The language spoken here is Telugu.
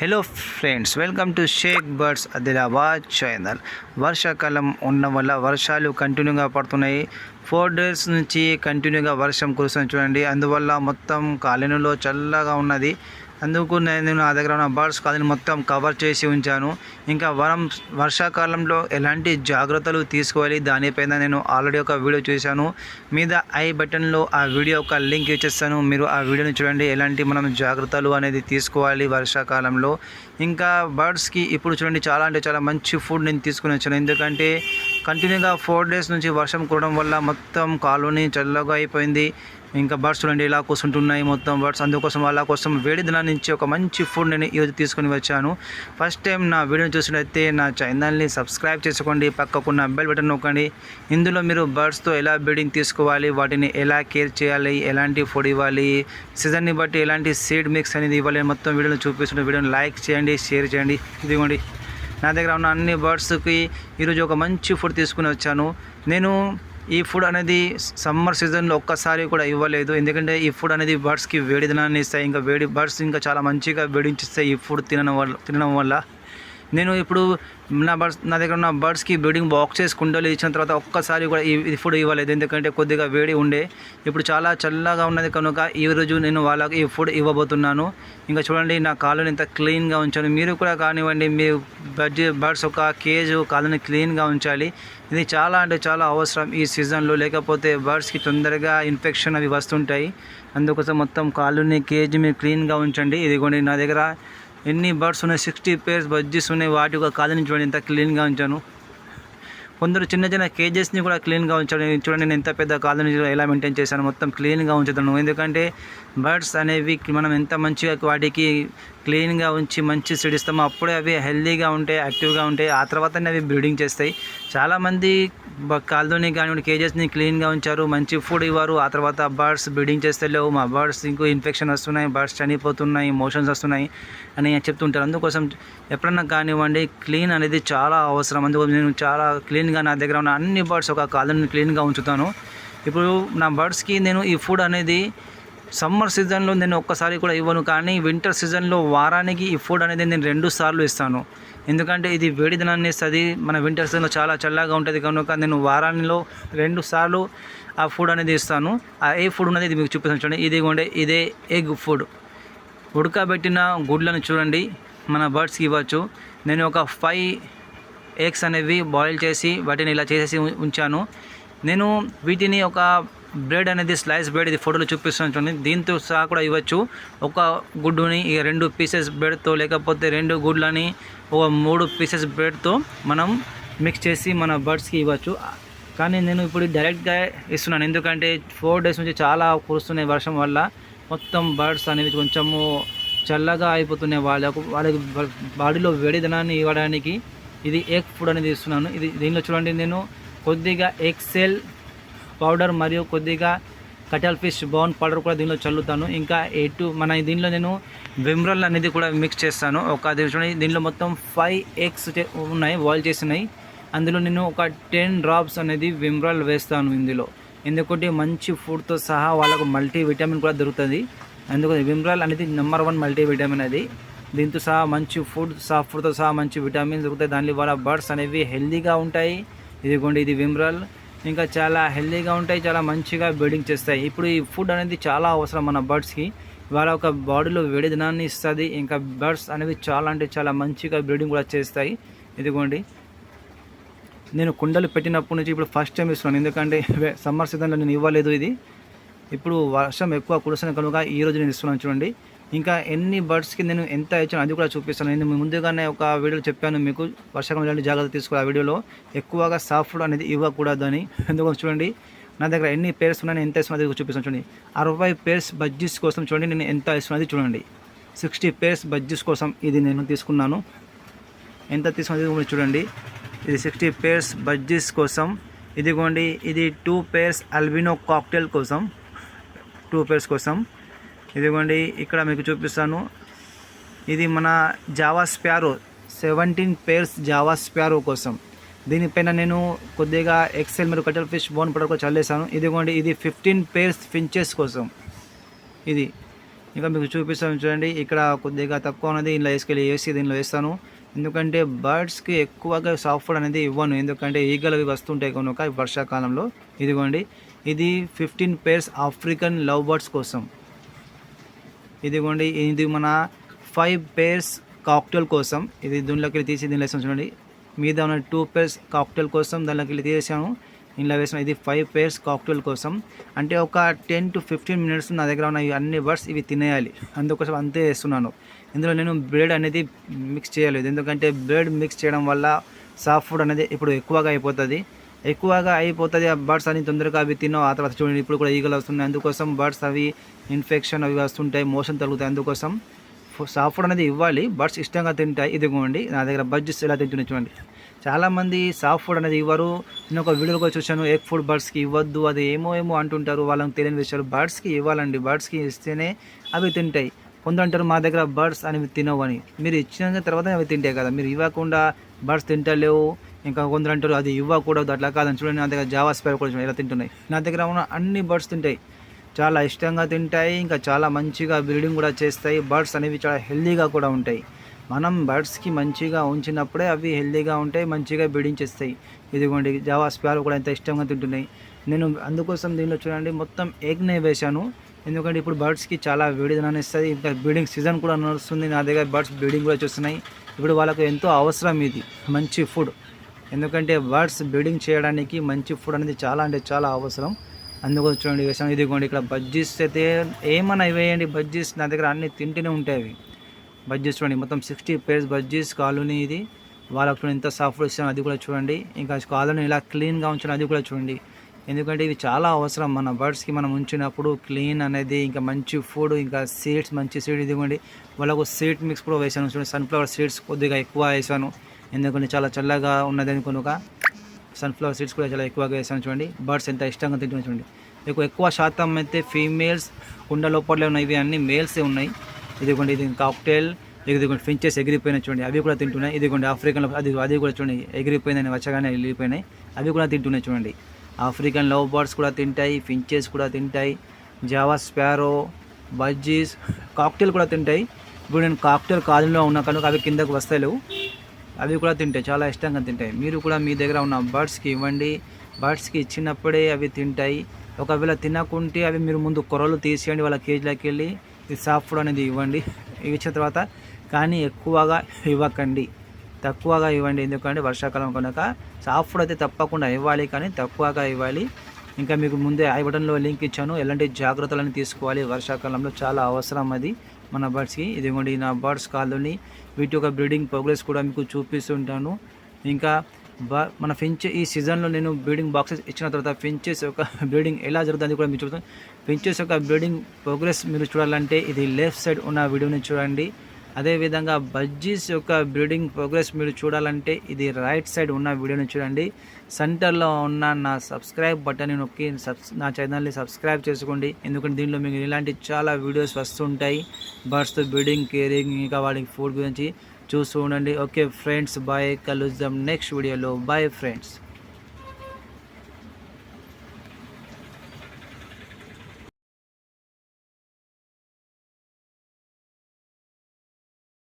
Hello friends welcome to Shaik birds Adilabad channel వర్షాకాలం ఉన్న వల్ల వర్షాలు కంటిన్యూగా పడుతున్నాయి. ఫోర్ డేస్ నుంచి కంటిన్యూగా వర్షం కురుస్తుంది చూడండి. అందువల్ల మొత్తం కాలనీలో చల్లగా ఉన్నది. అందుకు నేను నా దగ్గర ఉన్న బర్డ్స్ కాలనీ మొత్తం కవర్ చేసి ఉంచాను. ఇంకా వరం వర్షాకాలంలో ఎలాంటి జాగ్రత్తలు తీసుకోవాలి దానిపైన నేను ఆల్రెడీ ఒక వీడియో చూశాను. మీద ఐ బటన్లో ఆ వీడియో ఒక లింక్ ఇచ్చేస్తాను. మీరు ఆ వీడియోని చూడండి ఎలాంటి మనం జాగ్రత్తలు అనేది తీసుకోవాలి వర్షాకాలంలో. ఇంకా బర్డ్స్కి ఇప్పుడు చూడండి చాలా అంటే చాలా మంచి ఫుడ్ నేను తీసుకుని వచ్చాను. ఎందుకంటే కంటిన్యూగా ఫోర్ డేస్ నుంచి వర్షం కురవడం వల్ల మొత్తం కాలనీ చల్లగా అయిపోయింది. ఇంకా బర్డ్స్ చూడండి ఇలా కూర్చుంటున్నాయి మొత్తం బర్డ్స్. అందుకోసం వాళ్ళ కోసం వేడి దినాల నుంచి ఒక మంచి ఫుడ్ నేను ఈరోజు తీసుకొని వచ్చాను. ఫస్ట్ టైం నా వీడియోని చూసినట్లయితే నా ఛానల్ని సబ్స్క్రైబ్ చేసుకోండి. పక్కకున్న బెల్ బటన్ నొక్కండి. ఇందులో మీరు బర్డ్స్తో ఎలా బ్రీడింగ్ తీసుకోవాలి వాటిని ఎలా కేర్ చేయాలి ఎలాంటి ఫుడ్ ఇవ్వాలి సీజన్ని బట్టి ఎలాంటి సీడ్ మిక్స్ అనేది ఇవ్వాలి మొత్తం వీడియోని చూపిస్తున్న వీడియోని లైక్ చేయండి షేర్ చేయండి. ఇదిగోండి. నా దగ్గర ఉన్న అన్ని బర్డ్స్కి ఈరోజు ఒక మంచి ఫుడ్ తీసుకుని వచ్చాను. నేను ఈ ఫుడ్ అనేది సమ్మర్ సీజన్లో ఒక్కసారి కూడా ఇవ్వలేదు. ఎందుకంటే ఈ ఫుడ్ అనేది బర్డ్స్కి వేడి దినాన్ని ఇస్తాయి. ఇంకా వేడి బర్డ్స్ ఇంకా చాలా మంచిగా వేడించిస్తాయి ఈ ఫుడ్ తినడం వల్ల తినడం వల్ల. నేను ఇప్పుడు నా బర్డ్స్ నా దగ్గర ఉన్న బర్డ్స్కి బ్రీడింగ్ బాక్సెస్ కుండలు ఇచ్చిన తర్వాత ఒక్కసారి కూడా ఈ ఫుడ్ ఇవ్వలేదు. ఎందుకంటే కొద్దిగా వేడి ఉండే. ఇప్పుడు చాలా చల్లగా ఉన్నది కనుక ఈ రోజు నేను వాళ్ళకి ఈ ఫుడ్ ఇవ్వబోతున్నాను. ఇంకా చూడండి నా కాళ్ళని ఎంత క్లీన్గా ఉంచాను. మీరు కూడా కానివ్వండి మీ బడ్జ బర్డ్స్ ఒక కేజ్ కాళ్ళని క్లీన్గా ఉంచాలి. ఇది చాలా అంటే చాలా అవసరం ఈ సీజన్లో. లేకపోతే బర్డ్స్కి తొందరగా ఇన్ఫెక్షన్ అవి వస్తుంటాయి. అందుకోసం మొత్తం కాలుని కేజ్ మీరు క్లీన్గా ఉంచండి. ఇదిగోండి నా దగ్గర ఎన్ని బర్డ్స్ ఉన్నాయి సిక్స్టీ పేర్స్ బజ్జీస్ ఉన్నాయి వాటి ఒక కాలనీ చూడండి ఎంత క్లీన్గా ఉంచాను. కొందరు చిన్న చిన్న కేజెస్ని కూడా క్లీన్గా ఉంచాను చూడండి నేను ఎంత పెద్ద కాలనీ ఎలా మెయింటైన్ చేశాను మొత్తం క్లీన్గా ఉంచుతాను ఎందుకంటే బర్డ్స్ అనేవి మనం ఎంత మంచిగా వాటికి క్లీన్గా ఉంచి మంచి సీడ్ ఇస్తాము అప్పుడే అవి హెల్దీగా ఉంటాయి యాక్టివ్గా ఉంటాయి. ఆ తర్వాతనే అవి బ్రీడింగ్ చేస్తాయి. చాలామంది కాల్దోని కానివ్వండి కేజెస్ని క్లీన్గా ఉంచారు మంచి ఫుడ్ ఇవ్వరు. ఆ తర్వాత బర్డ్స్ బ్రీడింగ్ చేస్తే లేవు. మా బర్డ్స్ ఇంకో ఇన్ఫెక్షన్ వస్తున్నాయి బర్డ్స్ చనిపోతున్నాయి మోషన్స్ వస్తున్నాయి అని చెప్తుంటారు. అందుకోసం ఎప్పుడన్నా కానివ్వండి క్లీన్ అనేది చాలా అవసరం. అందుకోసం నేను చాలా క్లీన్గా నా దగ్గర ఉన్న అన్ని బర్డ్స్ ఒక కాలనీ క్లీన్గా ఉంచుతాను. ఇప్పుడు నా బర్డ్స్కి నేను ఈ ఫుడ్ అనేది సమ్మర్ సీజన్లో నేను ఒక్కసారి కూడా ఇవ్వను కానీ వింటర్ సీజన్లో వారానికి ఈ ఫుడ్ అనేది నేను రెండు సార్లు ఇస్తాను. ఎందుకంటే ఇది వేడి దినాన్ని ఇస్తుంది మన వింటర్ సీజన్లో చాలా చల్లగా ఉంటుంది కనుక నేను వారానిలో రెండు సార్లు ఆ ఫుడ్ అనేది ఇస్తాను. ఆ ఏ ఫుడ్ ఉన్నది ఇది మీకు చూపిస్తాను చూడండి. ఇది ఉండే ఇదే ఎగ్ ఫుడ్. ఉడకబెట్టిన గుడ్లను చూడండి మన బర్డ్స్కి ఇవ్వచ్చు. నేను ఒక ఫైవ్ ఎగ్స్ అనేవి బాయిల్ చేసి వాటిని ఇలా చేసేసి ఉంచాను. నేను వీటిని ఒక బ్రెడ్ అనేది స్లైస్ బ్రెడ్ ఇది ఫోటోలో చూపిస్తున్నాను చూడండి. దీంతో సహా కూడా ఇవ్వచ్చు. ఒక గుడ్డుని ఈ రెండు పీసెస్ బ్రెడ్తో లేకపోతే రెండు గుడ్లని ఒక మూడు పీసెస్ బ్రెడ్తో మనం మిక్స్ చేసి మన బర్డ్స్కి ఇవ్వచ్చు. కానీ నేను ఇప్పుడు డైరెక్ట్గా ఇస్తున్నాను. ఎందుకంటే ఫోర్ డేస్ నుంచి చాలా కురుస్తున్నాయి వర్షం వల్ల మొత్తం బర్డ్స్ అనేవి కొంచెము చల్లగా అయిపోతున్నాయి వాళ్ళకు వాళ్ళకి బాడీలో వేడిదనాన్ని ఇవ్వడానికి ఇది ఎగ్ ఫుడ్ అనేది ఇస్తున్నాను. ఇది దీనిలో చూడండి నేను కొద్దిగా ఎక్సెల్ పౌడర్ మరియు కొద్దిగా కటల్ ఫిష్ బోన్ పౌడర్ కూడా దీనిలో చల్లుతాను. ఇంకా ఎటు మన దీనిలో నేను విమ్రల్ అనేది కూడా మిక్స్ చేస్తాను. ఒక చూడండి దీనిలో మొత్తం ఫైవ్ ఎగ్స్ ఉన్నాయి బాయిల్ చేసినాయి అందులో నేను ఒక టెన్ డ్రాప్స్ అనేది విమ్రల్ వేస్తాను ఇందులో. ఎందుకంటే మంచి ఫుడ్తో సహా వాళ్ళకు మల్టీ విటమిన్ కూడా దొరుకుతుంది. అందుకు విమ్రాల్ అనేది నెంబర్ వన్ మల్టీ విటమిన్ అది. దీంతో సహా మంచి ఫుడ్ సాఫ్ట్ ఫుడ్తో సహా మంచి విటమిన్స్ దొరుకుతాయి. దాని వల్ల బర్డ్స్ అనేవి హెల్తీగా ఉంటాయి. ఇదిగోండి ఇది విమ్రల్. ఇంకా చాలా హెల్దీగా ఉంటాయి చాలా మంచిగా బ్రీడింగ్ చేస్తాయి. ఇప్పుడు ఈ ఫుడ్ అనేది చాలా అవసరం మన బర్డ్స్కి వాళ్ళ ఒక బాడీలో వేడి దినాన్ని ఇస్తుంది ఇంకా బర్డ్స్ అనేవి చాలా అంటే చాలా మంచిగా బ్రీడింగ్ కూడా చేస్తాయి. ఇదిగోండి. నేను కుండలు పెట్టినప్పటి నుంచి ఇప్పుడు ఫస్ట్ టైం ఇస్తున్నాను. ఎందుకంటే సమ్మర్ సీజన్లో నేను ఇవ్వలేదు ఇది. ఇప్పుడు వర్షం ఎక్కువ కురుస్తున్న కనుక ఈ రోజు నేను ఇస్తున్నాను చూడండి. ఇంకా ఎన్ని బర్డ్స్కి నేను ఎంత ఇచ్చాను అది కూడా చూపిస్తాను. నేను ముందుగానే ఒక వీడియోలో చెప్పాను మీకు. వర్షాకాలం ఇలాంటి జాగ్రత్త తీసుకోవాలి ఆ వీడియోలో. ఎక్కువగా సాఫ్ట్ అనేది ఇవ్వకూడదు అని ఎందుకు చూడండి నా దగ్గర ఎన్ని పేర్స్ ఉన్నాయి ఎంత ఇస్తున్నది చూపిస్తాను చూడండి. అరవై పేర్స్ బజ్జీస్ కోసం చూడండి నేను ఎంత ఇస్తున్నది చూడండి. సిక్స్టీ పేర్స్ బజ్జీస్ కోసం ఇది నేను తీసుకున్నాను. ఎంత తీసుకున్నది కూడా చూడండి. ఇది సిక్స్టీ పేర్స్ బజ్జీస్ కోసం. ఇదిగోండి ఇది టూ పేర్స్ అల్బినో కాక్టైల్ కోసం. టూ పేర్స్ కోసం. ఇదిగోండి ఇక్కడ మీకు చూపిస్తాను. ఇది మన Java sparrow seventeen pairs Java sparrow కోసం. దీనిపైన నేను కొద్దిగా ఎక్సెల్ మరియు కటల్ ఫిష్ బోన్ పౌడర్ కూడా చల్లేసాను ఇదిగోండి ఇది ఫిఫ్టీన్ పేర్స్ ఫించెస్ కోసం. ఇది. ఇంకా మీకు చూపిస్తాను చూడండి ఇక్కడ కొద్దిగా తక్కువ ఉన్నది ఇందులో వేసుకెళ్ళి వేసి దీనిలో వేస్తాను. ఎందుకంటే బర్డ్స్కి ఎక్కువగా సాఫ్ట్ అనేది ఇవ్వను. ఎందుకంటే ఈగలు అవి వస్తుంటాయి కనుక వర్షాకాలంలో. ఇదిగోండి ఇది fifteen pairs African love birds కోసం. ఇదిగోండి ఇది మన ఫైవ్ పేర్స్ కాక్టైల్ కోసం ఇది దీనిలోకి వెళ్ళి తీసి దీనిలో వేసాను చూడండి. మీద ఉన్న టూ పేర్స్ కాక్టైల్ కోసం దానిలోకి వెళ్ళి తీసేసాను. ఇందులో వేసిన ఇది ఫైవ్ పేర్స్ కాక్టైల్ కోసం. అంటే ఒక టెన్ టు ఫిఫ్టీన్ మినిట్స్ నా దగ్గర ఉన్న అన్ని బర్డ్స్ ఇవి తినేయాలి. అందుకోసం అంతే వేస్తున్నాను ఇందులో నేను బ్రెడ్ అనేది మిక్స్ చేయలేదు. ఎందుకంటే బ్రెడ్ మిక్స్ చేయడం వల్ల సాఫ్ట్ ఫుడ్ అనేది ఇప్పుడు ఎక్కువగా అయిపోతుంది. ఎక్కువగా అయిపోతుంది. ఆ బర్డ్స్ అని తొందరగా అవి తినో ఆ తర్వాత చూడండి ఇప్పుడు కూడా ఈగలు వస్తున్నాయి. అందుకోసం బర్డ్స్ అవి ఇన్ఫెక్షన్ అవి వస్తుంటాయి మోషన్ తగ్గుతాయి. అందుకోసం సాఫ్ట్ అనేది ఇవ్వాలి. బర్డ్స్ ఇష్టంగా తింటాయి. ఇదిగోండి నా దగ్గర బడ్జెట్స్ ఎలా తింటున్నాయి చూడండి. చాలామంది సాఫ్ట్ ఫుడ్ అనేది ఇవ్వరు. నేను ఒక వీడియోలో కూడా చూశాను. ఎగ్ ఫుడ్ బర్డ్స్కి ఇవ్వద్దు అది ఏమో ఏమో అంటుంటారు. వాళ్ళకి తెలియని విషయాలు. బర్డ్స్కి ఇవ్వాలండి. బర్డ్స్కి ఇస్తేనే అవి తింటాయి. కొందరు అంటారు మా దగ్గర బర్డ్స్ అనేవి తినవని మీరు ఇచ్చిన తర్వాత అవి తింటాయి కదా. మీరు ఇవ్వకుండా బర్డ్స్ తింటలేవు. ఇంకా కొందరు అంటారు అది ఇవ్వకూడదు అట్లా కాదని. చూడండి నా దగ్గర జావా స్పైర్ కూడా ఇలా తింటున్నాయి. నా దగ్గర ఉన్న అన్ని బర్డ్స్ తింటాయి. చాలా ఇష్టంగా తింటాయి ఇంకా చాలా మంచిగా బ్రీడింగ్ కూడా చేస్తాయి. బర్డ్స్ అనేవి చాలా హెల్దీగా కూడా ఉంటాయి. మనం బర్డ్స్కి మంచిగా ఉంచినప్పుడే అవి హెల్దీగా ఉంటాయి మంచిగా బ్రీడింగ్ చేస్తాయి. ఇదిగోండి జావా స్పారో కూడా ఎంత ఇష్టంగా తింటున్నాయి. నేను అందుకోసం దీనిలో చూడండి మొత్తం ఎగ్నే వేశాను. ఎందుకంటే ఇప్పుడు బర్డ్స్కి చాలా వేడిదనాన్ని ఇస్తుంది ఇంకా బ్రీడింగ్ సీజన్ కూడా నడుస్తుంది. నా దగ్గర బర్డ్స్ బ్రీడింగ్ కూడా చూస్తున్నాయి. ఇప్పుడు వాళ్ళకు ఎంతో అవసరం ఇది మంచి ఫుడ్. ఎందుకంటే బర్డ్స్ బ్రీడింగ్ చేయడానికి మంచి ఫుడ్ అనేది చాలా అంటే చాలా అవసరం. అందుకోసం చూడండి వేసాను ఇదిగోండి ఇక్కడ బజ్జీస్ అయితే ఏమైనా వేయండి బజ్జీస్ నా దగ్గర అన్ని తింటూనే ఉంటాయి అవి. బజ్జీస్ చూడండి మొత్తం సిక్స్టీ పేర్స్ బజ్జీస్ కాలనీ ఇది. వాళ్ళకు చూడండి ఎంత సాఫ్ట్ ఇస్తాను అది కూడా చూడండి. ఇంకా కాలనీ ఇలా క్లీన్గా ఉంచడం అది కూడా చూడండి. ఎందుకంటే ఇవి చాలా అవసరం మన బర్డ్స్కి మనం ఉంచినప్పుడు క్లీన్ అనేది ఇంకా మంచి ఫుడ్ ఇంకా సీడ్స్ మంచి సీడ్ ఇదిగోండి. వాళ్ళకు సీడ్ మిక్స్ కూడా వేసాను చూడండి సన్ఫ్లవర్ సీడ్స్ కొద్దిగా ఎక్కువ వేసాను. ఎందుకంటే చాలా చల్లగా ఉన్నదని కనుక సన్ఫ్లవర్ సీడ్స్ కూడా చాలా ఎక్కువగా వేసాను చూడండి. బర్డ్స్ ఎంత ఇష్టంగా తింటున్నాయి చూడండి. ఎక్కువ ఎక్కువ శాతం అయితే ఫీమేల్స్ కుండ లోపలే ఉన్నాయి. ఇవి అన్ని మేల్సే ఉన్నాయి. ఇదిగోండి ఇది కాక్టైల్ ఇదిగోండి ఫించెస్ ఎగిరిపోయినాయి చూడండి. అవి కూడా తింటున్నాయి. ఇదిగోండి ఆఫ్రికన్లో అది అది కూడా చూడండి ఎగిరిపోయిందని వచ్చగానే వెళ్ళిపోయినాయి. అవి కూడా తింటున్నాయి చూడండి. ఆఫ్రికన్ లవ్ బర్డ్స్ కూడా తింటాయి ఫించెస్ కూడా తింటాయి జావా స్పారో బజ్జీస్ కాక్టైల్ కూడా తింటాయి. ఇప్పుడు నేను కాక్టైల్ కాలంలో ఉన్నా కనుక అవి కిందకు వస్తలేవు. అవి కూడా తింటాయి చాలా ఇష్టంగా తింటాయి. మీరు కూడా మీ దగ్గర ఉన్న బర్డ్స్కి ఇవ్వండి. బర్డ్స్కి ఇచ్చినప్పుడే అవి తింటాయి. ఒకవేళ తినకుంటే అవి మీరు ముందు కొరలు తీసేయండి వాళ్ళ కేజీలోకి వెళ్ళి ఈ సాఫ్ట్ ఫుడ్ అనేది ఇవ్వండి. ఇచ్చిన తర్వాత కానీ ఎక్కువగా ఇవ్వకండి. తక్కువగా ఇవ్వండి. ఎందుకంటే వర్షాకాలం కనుక సాఫ్ట్ ఫుడ్ అయితే తప్పకుండా ఇవ్వాలి కానీ తక్కువగా ఇవ్వాలి. ఇంకా మీకు ముందే ఐ బటన్లో లింక్ ఇచ్చాను. ఎలాంటి జాగ్రత్తలను తీసుకోవాలి? వర్షాకాలంలో చాలా అవసరం అది మన బర్డ్స్కి. ఇదిగోండి నా బర్డ్స్ కాలనీ వీటి యొక్క బ్రీడింగ్ ప్రోగ్రెస్ కూడా మీకు చూపిస్తుంటాను. ఇంకా బా మన ఫించ్ ఈ సీజన్లో నేను బ్రీడింగ్ బాక్సెస్ ఇచ్చిన తర్వాత ఫించెస్ యొక్క బ్రీడింగ్ ఎలా జరుగుతుంది కూడా మీరు చూస్తాను ఫించెస్ యొక్క బ్రీడింగ్ ప్రోగ్రెస్ మీరు చూడాలంటే ఇది లెఫ్ట్ సైడ్ ఉన్న వీడియోని చూడండి. అదేవిధంగా బజ్జీస్ యొక్క బ్రీడింగ్ ప్రోగ్రెస్ మీరు చూడాలంటే ఇది రైట్ సైడ్ ఉన్న వీడియోని చూడండి. సెంటర్లో ఉన్న నా సబ్స్క్రైబ్ బటన్ నొక్కి సబ్స్ నా ఛానల్ని సబ్స్క్రైబ్ చేసుకోండి. ఎందుకంటే దీనిలో మీకు ఇలాంటి చాలా వీడియోస్ వస్తుంటాయి. బర్డ్స్ బ్రీడింగ్ కేరింగ్ ఇంకా వాటికి ఫుడ్ గురించి చూస్తూ ఉండండి. Okay friends bye. కలుద్దాం నెక్స్ట్ వీడియోలో. Bye friends.